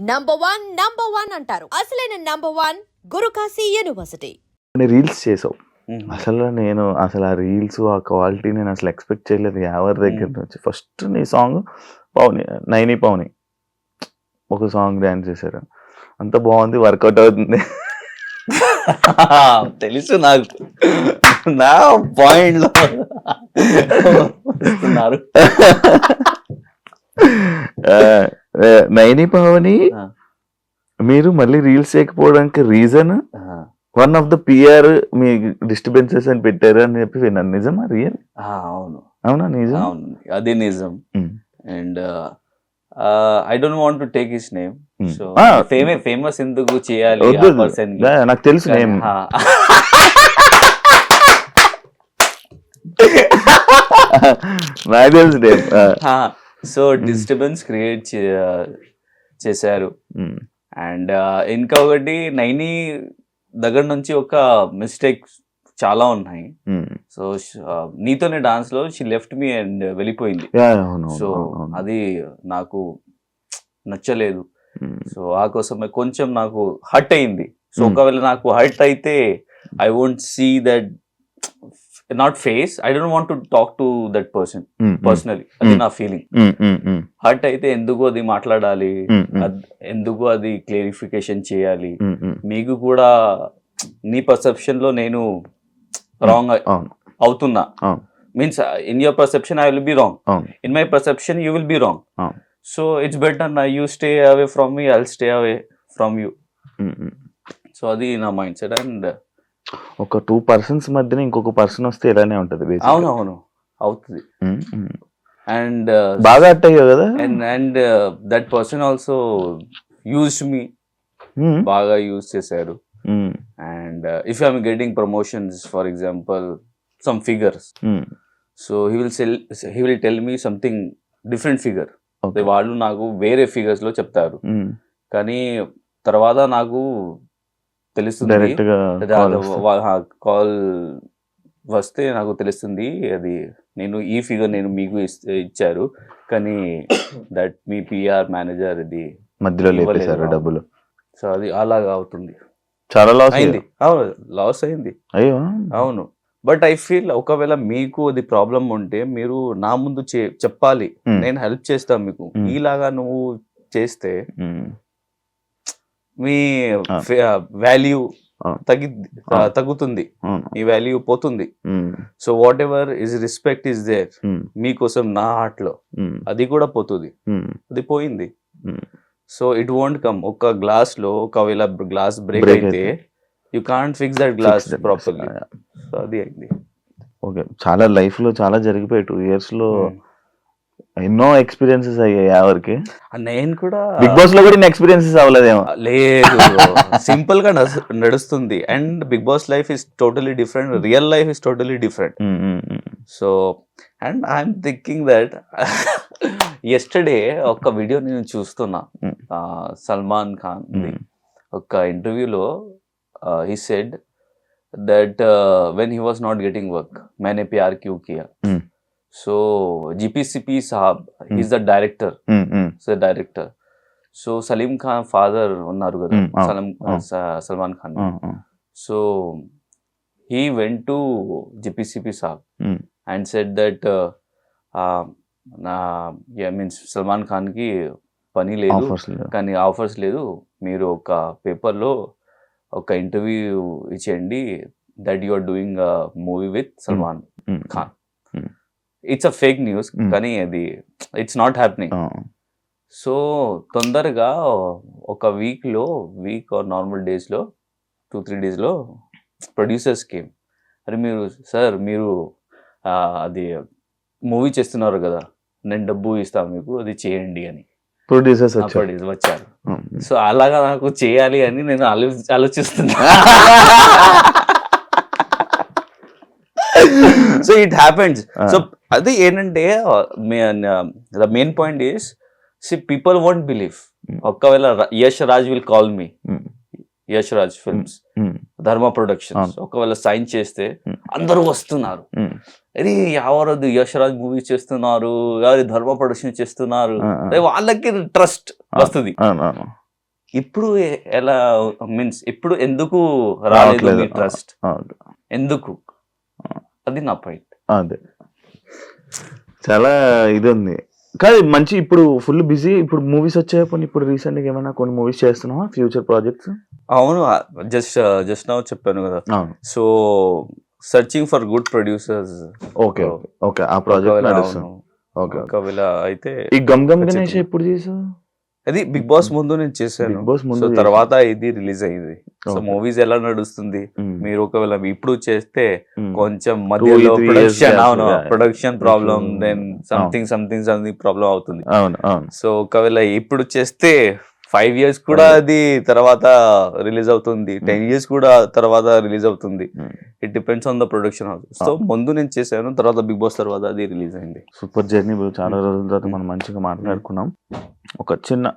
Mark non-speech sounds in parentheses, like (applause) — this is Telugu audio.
నంబర్ వన్ నంబర్ వన్ అంటారు. అసలైన నంబర్ వన్ గురుకాశీ యూనివర్సిటీ కొన్ని రీల్స్ చేసావు. అసలు నేను అసలు ఆ రీల్స్ ఆ క్వాలిటీ నేను అసలు ఎక్స్పెక్ట్ చేయలేదు. ఎవరి దగ్గర నుంచి? ఫస్ట్ నీ సాంగ్ పవని నైని పవని. ఒక సాంగ్ డాన్స్ చేశారు. అంత బాగుంది వర్కౌట్ అవుతుంది. (laughs) తెలుసు నాకు. నా పాయింట్లో (laughs) నైని పవని. మీరు మళ్ళీ reels చేయకపోవడానికి reason one of the PR me disturbances అని పెట్టారు అని చెప్పి విన్నాను. నిజమా? రియల్ అవును. అవునా? నిజం? అవును. అది నిజం. And I don't want to take his name. So ah, famous ఎందుకు చేయాలి. పర్సన్ నాకు తెలుసు నేమ్ (laughs) నాకు తెలుసు నేమ్ సో డిస్టర్బెన్స్ క్రియేట్ చేశారు. అండ్ ఇంకా ఒకటి నైని దగ్గర నుంచి ఒక మిస్టేక్ చాలా ఉన్నాయి. సో నీతోనే డాన్స్లో షీ లెఫ్ట్ మీ అండ్ వెళ్ళిపోయింది. సో అది నాకు నచ్చలేదు. సో ఆ కోసమే కొంచెం నాకు హర్ట్ అయింది. So Hmm. ఒకవేళ నాకు హర్ట్ అయితే I won't see that not face I don't want to talk to that person personally అది Hmm. నా ఫీలింగ్ హర్ట్ అయితే ఎందుకు అది మాట్లాడాలి? ఎందుకు అది క్లారిఫికేషన్ చేయాలి? మీకు కూడా నీ పర్సెప్షన్లో నేను రాంగ్ అవుతున్నా. Means in your perception I will be wrong. In my perception you will be wrong. So it's better నా you stay away from me I'll stay away from you so అది నా మైండ్ సెట్ అండ్ ఒక టూ పర్సన్స్ మధ్యన ఇంకొక పర్సన్ వస్తే ఇలానే ఉంటది basically. అవును అవును అవుతుంది ఉమ్, ఉమ్. అండ్ బాగా అట్ అయ్యావు కదా and and that person also use me బాగా యూజ్ చేశారు and if I'm getting promotions for example some figures. So he will sell he will tell me something different figure. వాళ్ళు నాకు వేరే ఫిగర్స్లో చెప్తారు ఉమ్. కానీ తర్వాత నాకు తెలుస్తుంది. కాల్ వస్తే. నాకు తెలుస్తుంది అది నేను ఈ ఫిగర్ నేను మీకు ఇచ్చారు. కానీ (coughs) దట్ మీ పిఆర్ మేనేజర్ ఇది మధ్యలో. లేపేశారు డబ్బులు. సో అది అలాగా అవుతుంది. చాలా లాస్ అయింది. అవును లాస్ అయింది. అయ్యో. అవును. బట్ ఐ ఫీల్ ఒకవేళ మీకు అది ప్రాబ్లం ఉంటే మీరు నా ముందు చెప్పాలి. నేను హెల్ప్ చేస్తాను మీకు. ఈలాగా నువ్వు చేస్తే మీ. వాల్యూ. తగ్గి. తగ్గుతుంది. మీ వాల్యూ పోతుంది so whatever is respect is there మీకోసం నా హార్ట్లో అది కూడా పోతుంది అది పోయింది. సో ఇట్ వోంట్ కమ్ ఒక గ్లాస్లో ఒకవేళ గ్లాస్ బ్రేక్ అయితే you can't fix that glass. Properly. So అది అయింది ఓకే చాలా లైఫ్లో చాలా జరిగిపోయాయి టూ ఇయర్స్లో. ఎన్నో ఎక్స్పీరియన్సెస్ అయ్యాయి ఎవరికి నేను కూడా బిగ్ బాస్లో కూడా ఎక్స్పీరియన్సెస్ అవ్వలేదేమో. లేదు. సింపుల్గా నడుస్తుంది. And Bigg Boss life is totally different real life is totally different so and I'm thinking that yesterday ఒక వీడియో నేను చూస్తున్నా. Mm. సల్మాన్ ఖాన్ mm. ఒక ఇంటర్వ్యూలో he said that when he was not getting work Maine Pyar Kyun Kiya so GPCP Saab is the director director so Salim Khan father ఉన్నారు కదా. Salim Salman Khan so he went to GPCP Saab. And said that నా మీన్స్ సల్మాన్ ఖాన్కి పని లేదు. కానీ ఆఫర్స్ లేదు. మీరు ఒక పేపర్లో ఒక ఇంటర్వ్యూ ఇచ్చేయండి that you are doing movie with Salman Khan. It's a fake news Hmm. కానీ అది ఇట్స్ నాట్ హ్యాపెనింగ్ సో తొందరగా ఒక వీక్లో వీక్ ఆర్ నార్మల్ డేస్లో టూ త్రీ డేస్లో ప్రొడ్యూసర్స్ కేమ్ అరే మీరు సార్ మీరు అది మూవీ చేస్తున్నారు కదా నేను డబ్బు ఇస్తాను మీకు అది చేయండి అని. ప్రొడ్యూసర్స్ ప్రొడ్యూసర్ వచ్చారు. సో అలాగా నాకు చేయాలి అని నేను ఆలో ఆలోచిస్తున్నా. (laughs) So it happens. సో అది ఏంటంటే the main point is see people won't believe. ఒకవేళ Yash Raj will call me Yash Raj films Dharma productions. ఒకవేళ సైన్ చేస్తే Mm. అందరూ వస్తున్నారు. ఉమ్, అరే ఎవరది యష్ రాజ్ మూవీ చేస్తున్నారు? ఎవరి ధర్మ ప్రొడక్షన్ చేస్తున్నారు? వాళ్ళకి ట్రస్ట్ వస్తుంది. ఇప్పుడు ఎలా మీన్స్ ఇప్పుడు ఎందుకు రాలేదు ట్రస్ట్. ఎందుకు? అది నా పాయింట్ అదే. చాలా ఇది ఉంది కాదు మంచి ఇప్పుడు ఫుల్ బిజీ ఇప్పుడు మూవీస్ వచ్చాయి ఇప్పుడు రీసెంట్గా ఏమైనా కొన్ని మూవీస్ చేస్తున్నావా? ఫ్యూచర్ ప్రాజెక్ట్స్ అవును జస్ట్ జస్ట్ నౌ చెప్పాను కదా. అవును. So searching for good producers okay okay okay ఆ ప్రాజెక్ట్ నడుస్తుంది. ఓకే ఓకే ఒకవేళ అయితే ఈ గమ్ గమ్ గణేష్. ఎప్పుడు చేసావు అది బిగ్ బాస్ ముందు నేను చేశాను. బాస్ ముందు. తర్వాత ఇది రిలీజ్ అయింది. సో. మూవీస్ ఎలా నడుస్తుంది? ఉమ్, మీరు ఒకవేళ ఇప్పుడు చేస్తే ఉమ్. కొంచెం మధ్యలో ప్రొడక్షన్ అవును. Production problem then something something something problem అవుతుంది. సో ఒకవేళ ఇప్పుడు చేస్తే ఫైవ్ ఇయర్స్ కూడా. అది తర్వాత రిలీజ్ అవుతుంది. టెన్ ఇయర్స్ కూడా తర్వాత రిలీజ్ అవుతుంది. Hmm. It depends on the production house so ముందు నేను చేశాను తర్వాత బిగ్ బాస్ తర్వాత అది రిలీజ్ అయింది. సూపర్ జర్నీ చాలా రోజుల తర్వాత మనం మంచిగా మాట్లాడుకున్నాం. ఒక చిన్న